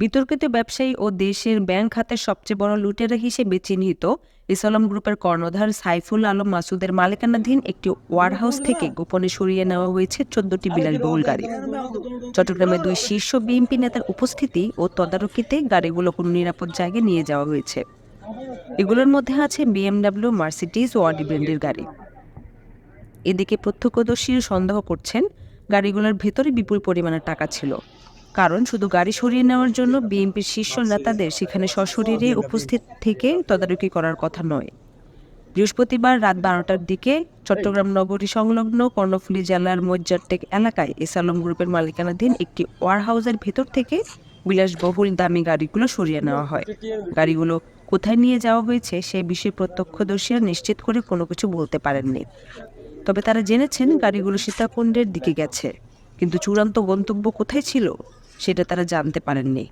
বিতর্কিত ব্যবসায়ী ও দেশের ব্যাংক খাতের সবচেয়ে বড় লুটেরা হিসেবে চিহ্নিত ইসলাম গ্রুপের কর্ণধার সাইফুল আলম মাসুদের মালিকানাধীন একটি ওয়ারহাউস থেকে গোপনে সরিয়ে নেওয়া হয়েছে চোদ্দটি বিলাসবহুল গাড়ি। চট্টগ্রামে দুই শীর্ষ বিএনপি নেতার উপস্থিতি ও তদারকিতে গাড়িগুলো কোনো নিরাপদ জায়গায় নিয়ে যাওয়া হয়েছে। এগুলোর মধ্যে আছে বিএমডাব্লিউ, মার্সিডিজ ও অডি ব্র্যান্ডের গাড়ি। এদিকে প্রত্যক্ষদর্শীরা সন্দেহ করছেন, গাড়িগুলোর ভেতরে বিপুল পরিমাণে টাকা ছিল। কারণ শুধু গাড়ি সরিয়ে নেওয়ার জন্য বিএনপির শীর্ষ নেতাদের সেখানে সশরীরে উপস্থিত থেকে তদারকি করার কথা নয়। বৃহস্পতিবার রাত বারোটার দিকে চট্টগ্রাম নগরী সংলগ্ন কর্ণফুলী জেলার মজ্জারটেক এলাকায় এসালম গ্রুপের মালিকানাধীন একটি ওয়ারহাউসের ভেতর থেকে বিলাসবহুল দামি গাড়িগুলো সরিয়ে নেওয়া হয়। গাড়িগুলো কোথায় নিয়ে যাওয়া হয়েছে সে বিষয়ে প্রত্যক্ষদর্শীরা নিশ্চিত করে কোনো কিছু বলতে পারেননি। তবে তারা জেনেছেন গাড়িগুলো সীতাকুণ্ডের দিকে গেছে। কিন্তু চূড়ান্ত গন্তব্য কোথায় ছিল? সেটা তারা জানতে পারেননি।